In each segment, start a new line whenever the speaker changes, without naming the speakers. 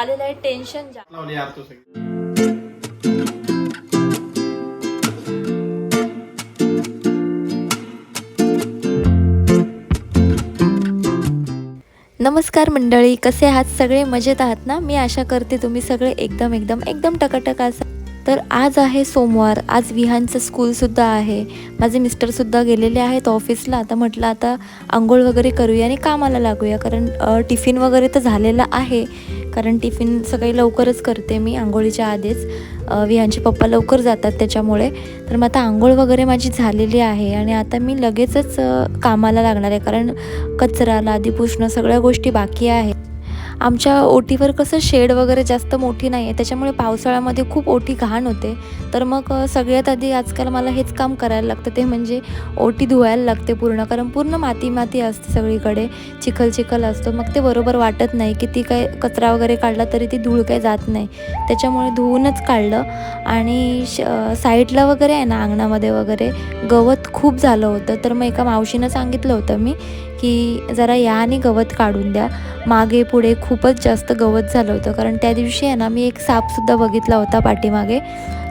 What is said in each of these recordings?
आलेलं आहे टेन्शन नमस्कार मंडळी कसे आहात? सगळे मजेत आहात ना? मी आशा करते तुम्ही सगळे एकदम एकदम एकदम टकाटक असा तर आज आहे सोमवार. आज विहानचं स्कूलसुद्धा आहे. माझे मिस्टरसुद्धा गेलेले आहेत ऑफिसला आता म्हटलं आता आंघोळ वगैरे करूया आणि कामाला लागूया. कारण टिफिन वगैरे तर झालेला आहे. कारण टिफिन सकाळी लवकरच करते मी आंघोळीच्या आधीच. विहांचे पप्पा लवकर जातात त्याच्यामुळे. तर मग आता आंघोळ वगैरे माझी झालेली आहे आणि आता मी लगेचच कामाला लागणार आहे कारण कचरा लादी पुसणं सगळ्या गोष्टी बाकी आहेत. आमच्या ओटीवर कसं शेड वगैरे जास्त मोठी नाही आहे त्याच्यामुळे पावसाळ्यामध्ये खूप ओटी घाण होते. तर मग सगळ्यात आधी आजकाल मला हेच काम करायला लागतं ते म्हणजे ओटी धुवायला लागते पूर्ण कारण पूर्ण माती माती असते सगळीकडे चिखल चिखल असतो. मग ते बरोबर वाटत नाही किती काय कचरा वगैरे काढला तरी ती धूळ काही जात नाही. त्याच्यामुळे धुवूनच काढलं. आणि श साईडला वगैरे आहे ना अंगणामध्ये वगैरे गवत खूप झालं होतं. तर मग एका मावशीनं सांगितलं होतं मी की जरा या आणि गवत काढून द्या. मागे पुढे खूपच जास्त गवत झालं होतं. कारण त्या दिवशी आहे ना मी एक सापसुद्धा बघितला होता पाठीमागे.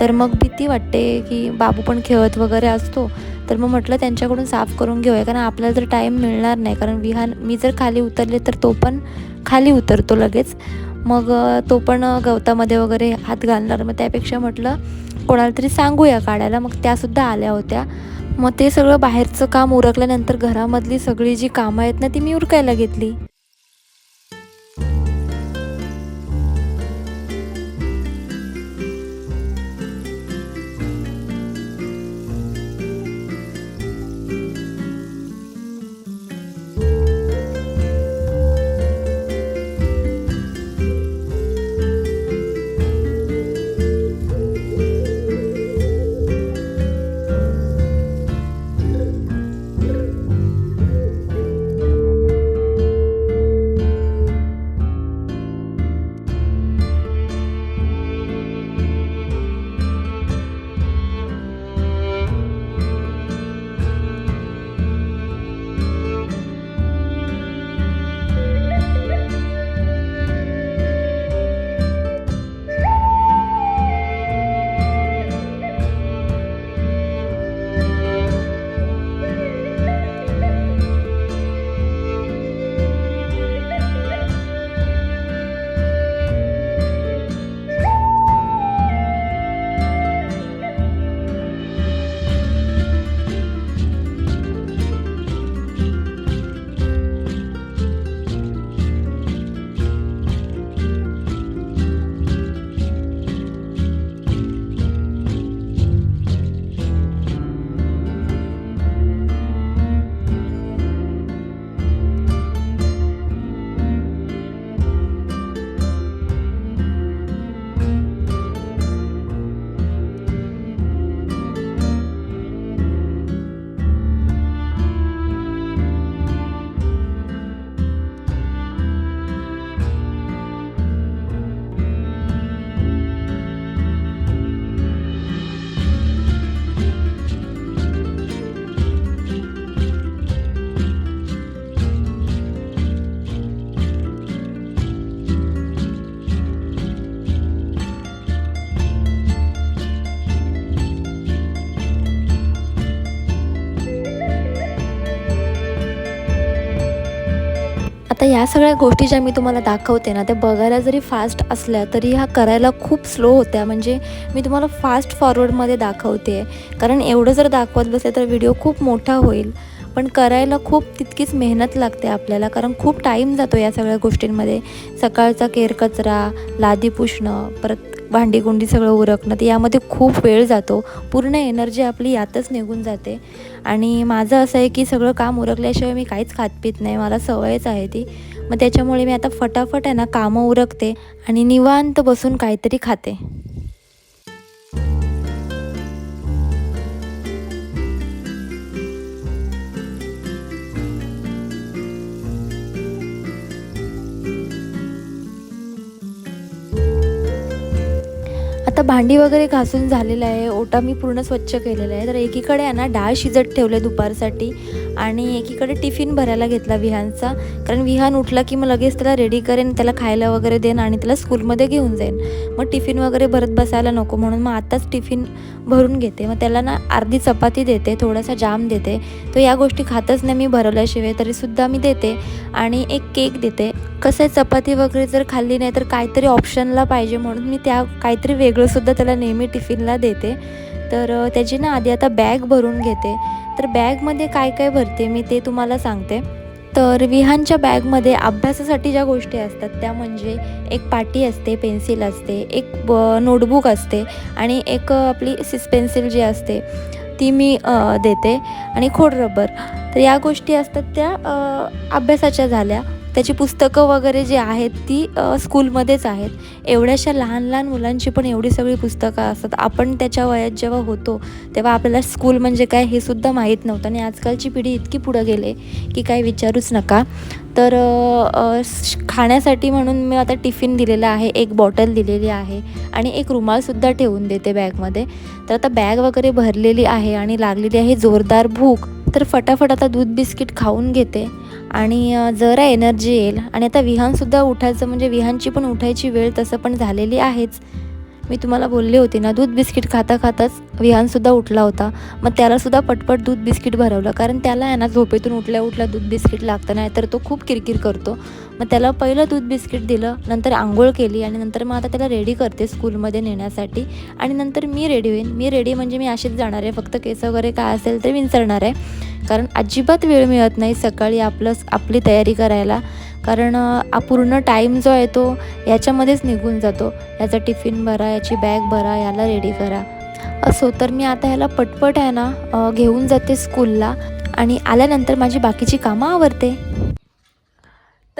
तर मग भीती वाटते की बाबू पण खेळत वगैरे असतो. तर मग म्हटलं त्यांच्याकडून साफ करून घेऊया. कारण आपल्याला जर टाईम मिळणार नाही. कारण विहान मी जर खाली उतरले तर तो पण खाली उतरतो लगेच. मग तो पण गवतामध्ये वगैरे हात घालणार. मग त्यापेक्षा म्हटलं कोणाला तरी सांगूया काढायला. मग त्यासुद्धा आल्या होत्या. मग ते सगळं बाहेरचं काम उरकल्यानंतर घरामधली सगळी जी कामं आहेत ना ती मी उरकायला घेतली. ह्या या सगळ्या गोष्टी ज्या मी तुम्हाला दाखवते ना त्या बघायला जरी फास्ट असल्या तरी ह्या करायला खूप स्लो होत्या. म्हणजे मी तुम्हाला फास्ट फॉरवर्डमध्ये दाखवते. कारण एवढं जर दाखवत बसले तर व्हिडिओ खूप मोठा होईल. पण करायला खूप तितकीच मेहनत लागते आपल्याला कारण खूप टाईम जातो या सगळ्या गोष्टींमध्ये. सकाळचा केर कचरा लादी पुसणं परत भांडीकुंडी सगळं उरकणं तर यामध्ये खूप वेळ जातो. पूर्ण एनर्जी आपली यातच निघून जाते. आणि माझं असं आहे की सगळं काम उरकल्याशिवाय मी काहीच खात पित नाही. मला सवयच आहे ती. मग त्याच्यामुळे मी आता फटाफट आहे ना कामं उरकते आणि निवांत बसून काहीतरी खाते. आता भांडी वगैरे घासून झालेलं आहे ओटा मी पूर्ण स्वच्छ केलेला आहे. तर एकीकडे आहे ना डाळ शिजत ठेवले दुपारसाठी. आणि एकीकडे टिफिन भरायला घेतला विहानचा. कारण विहान उठला की मग लगेच त्याला रेडी करेन त्याला खायला वगैरे देईन आणि त्याला स्कूलमध्ये घेऊन जाईन. मग टिफिन वगैरे भरत बसायला नको म्हणून मग आत्ताच टिफिन भरून घेते. मग त्याला ना अर्धी चपाती देते थोडासा जाम देते. तो या गोष्टी खातच नाही मी भरवल्याशिवाय तरीसुद्धा मी देते. आणि एक केक देते. कसं आहे चपाती वगैरे जर खाल्ली नाही तर काहीतरी ऑप्शनला पाहिजे म्हणून मी त्या काहीतरी वेगळंसुद्धा त्याला नेहमी टिफिनला देते. तर त्याची ना आधी आता बॅग भरून घेते. तर बॅगमध्ये काय काय भरते मी ते तुम्हाला सांगते. तर विहानच्या बॅगमध्ये अभ्यासासाठी ज्या गोष्टी असतात त्या म्हणजे एक पाटी असते पेन्सिल असते एक ब नोटबुक असते आणि एक आपली सिस पेन्सिल जी असते ती मी देते आणि खोड रबर. तर या गोष्टी असतात त्या अभ्यासाच्या झाल्या. त्याची पुस्तकं वगैरे जी आहेत ती स्कूलमध्येच आहेत. एवढ्याशा लहान लहान मुलांची पण एवढी सगळी पुस्तकं असतात. आपण त्याच्या वयात जेव्हा होतो तेव्हा आपल्याला स्कूल म्हणजे काय हे सुद्धा माहीत नव्हतं. आणि आजकालची पिढी इतकी पुढं गेले की काय विचारूच नका. तर खाण्यासाठी म्हणून मी आता टिफिन दिलेला आहे. एक बॉटल दिलेली आहे. आणि एक रुमालसुद्धा ठेवून देते बॅगमध्ये. तर आता बॅग वगैरे भरलेली आहे आणि लागलेली आहे जोरदार भूक. तर फटाफट आता दूध बिस्किट खाऊन घेते. आणि जरा एनर्जी येईल. आणि आता विहानसुद्धा उठायचं म्हणजे विहानची पण उठायची वेळ तसं पण झालेली आहेच. मी तुम्हाला बोलले होते ना दूध बिस्किट खाता खाताच विहानसुद्धा उठला होता. मग त्यालासुद्धा पटपट दूध बिस्किट भरवलं. कारण त्याला आहे ना झोपेतून उठल्या उठल्या दूध बिस्किट लागतं. नाही तर तो खूप किरकिर करतो. मग त्याला पहिलं दूध बिस्किट दिलं नंतर आंघोळ केली आणि नंतर मग आता त्याला रेडी करते स्कूलमध्ये नेण्यासाठी. आणि नंतर मी रेडी होईन. मी रेडी म्हणजे मी अशीच जाणार आहे. फक्त केस वगैरे काय असेल ते विंचरणार आहे. कारण अजिबात वेळ मिळत नाही सकाळी आपलं आपली तयारी करायला. कारण हा पूर्ण टाईम जो आहे तो याच्यामध्येच निघून जातो. याचा टिफिन भरा याची बॅग भरा याला रेडी करा. असो तर मी आता ह्याला पटपट आहे ना घेऊन जाते स्कूलला आणि आल्यानंतर माझी बाकीची कामं आवडते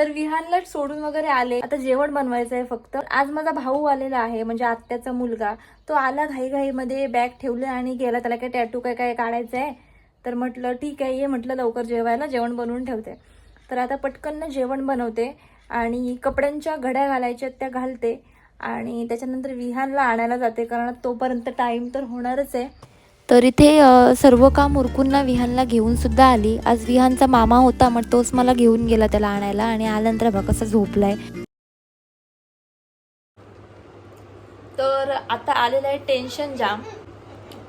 तर विहानला सोडून वगैरे आले. आता जेवण बनवायचं आहे फक्त. आज माझा भाऊ आलेला आहे म्हणजे आत्याचा मुलगा. तो आला घाईघाईमध्ये बॅग ठेवले आणि गेला. त्याला काय टॅटू काय काय काढायचं आहे तर म्हटलं ठीक आहे ये म्हटलं लवकर जेवायला जेवण बनवून ठेवते. तर आता पटकन जेवण बनवते आणि कपड्यांच्या घड्या घालायच्या त्या घालते. आणि त्याच्यानंतर विहानला आणायला जाते कारण तोपर्यंत टाईम तर होणारच आहे. तर इथे सर्व काम उरकून विहानला घेऊन सुद्धा आली. आज विहानचा मामा होता मग तोच मला घेऊन गेला त्याला आणायला आणि आल्यानंतर बघा कसा झोपलाय. तर आता आलेलं आहे टेन्शन जाम.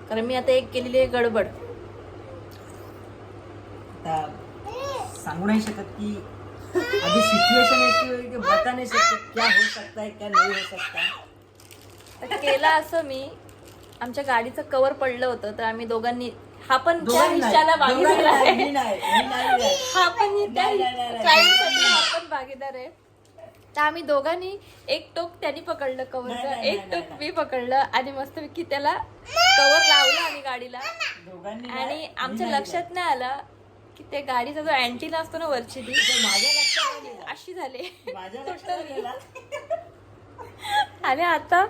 कारण मी आता एक केलेली आहे गडबड.
सांगू नाही शकत की अभी ऐसी हुई कि बता नहीं सकते क्या हो सकता है क्या नहीं हो सकता.
तर केलं असं मी. आमच्या गाडीचं कवर पडलं होतं तर आम्ही दोघांनी हा पण त्या
दोघांनी
भागीदार आहे. हा पण त्या crime-साठी हा पण भागीदार आहे तर आम्ही दोघांनी एक टोक त्यांनी पकडलं कवरचं एक टोक. मी पकडलं आणि मस्तपैकी त्याला कवर लावलं आम्ही गाडीला आणि आमच्या लक्षात नाही आलं की ते गाडीचा जो अँटीना असतो ना वरची ती. अशी झाली. आणि आता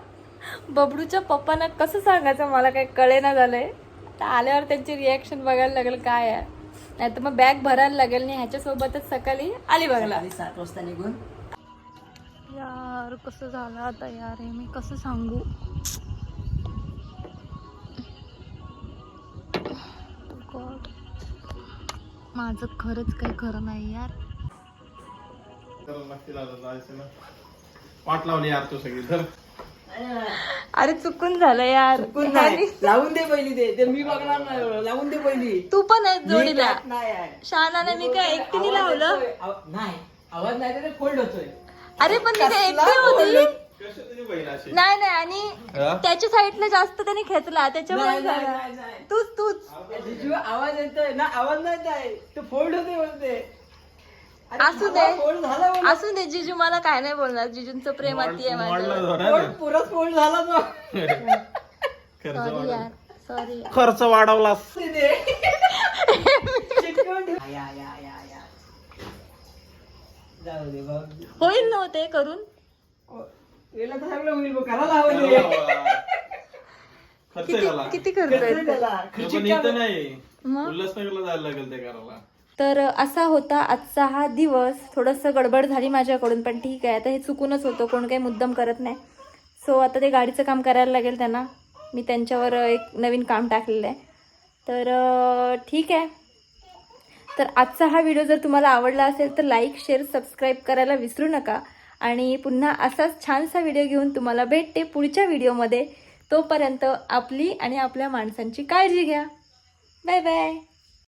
बबडूच्या पप्पांना कसं सांगायचं? मला काही कळेना झालंय. आता आल्यावर त्यांची रिॲक्शन बघायला लागेल काय आहे. नाही तर मग बॅग भरायला लागेल नाही ह्याच्यासोबतच सकाळी आली बघायला.
सात वाजता निघून.
यार कसं झालं आता यार? हे मी कसं सांगू. माझं खरंच काही खरं नाही यार.
तर वाट लावली यार तू सगळी धर
अरे चुकून झालं यार.
चुकून नाही. लावून दे पहिली ते. ते मी बघणार नाही. लावून दे पहिली.
तू पण आहे
मी
जोडीला.
नाही आहे.
शहाणाने मी काय एकटीने
आवाज
लावलं?
येतोय. आव- नाही. आवाज नाही तर फोल्ड होतोय.
अरे पण तिथे एकटी होती.
कशी तुझी बहीण अशी?
नाही नाही. आणि? त्याच्या साईडला जास्त त्याने खेचला. त्याच्यामुळे
नाही, नाही,
झालं.
नाही, नाही.
तूच तूच.
जिजू आवाज येतोय. ना आवाज नाही आहे. तो फोल्ड होते अरे
असू दे. असू दे जिजू मला काय नाही बोलणार. जिजूंचं प्रेम अति आहे माझं.
पुरत फोल्ड झाला तो.
खर्च
सॉरी
वाढवला.
यार सॉरी
खर्च
बाबा.
होईल करून.
करायला हवं ते.
खर्च
किती
त्याला?
इथं नाही? उल्हासनगरला जायला लागेल ते करायला.
तर असा होता आजचा हा दिवस. थोडंसं गडबड झाली माझ्याकडून पण ठीक आहे. आता हे चुकूनच होतं कोण काही मुद्दम करत नाही. सो आता ते गाडीचं काम करायला लागेल त्यांना. मी त्यांच्यावर एक नवीन काम टाकलेलं आहे. तर ठीक आहे. तर आजचा हा व्हिडिओ जर तुम्हाला आवडला असेल तर लाईक शेअर सबस्क्राईब करायला विसरू नका. आणि पुन्हा असाच छानसा व्हिडिओ घेऊन तुम्हाला भेटते पुढच्या व्हिडिओमध्ये तोपर्यंत आपली आणि आपल्या माणसांची काळजी घ्या. Bye bye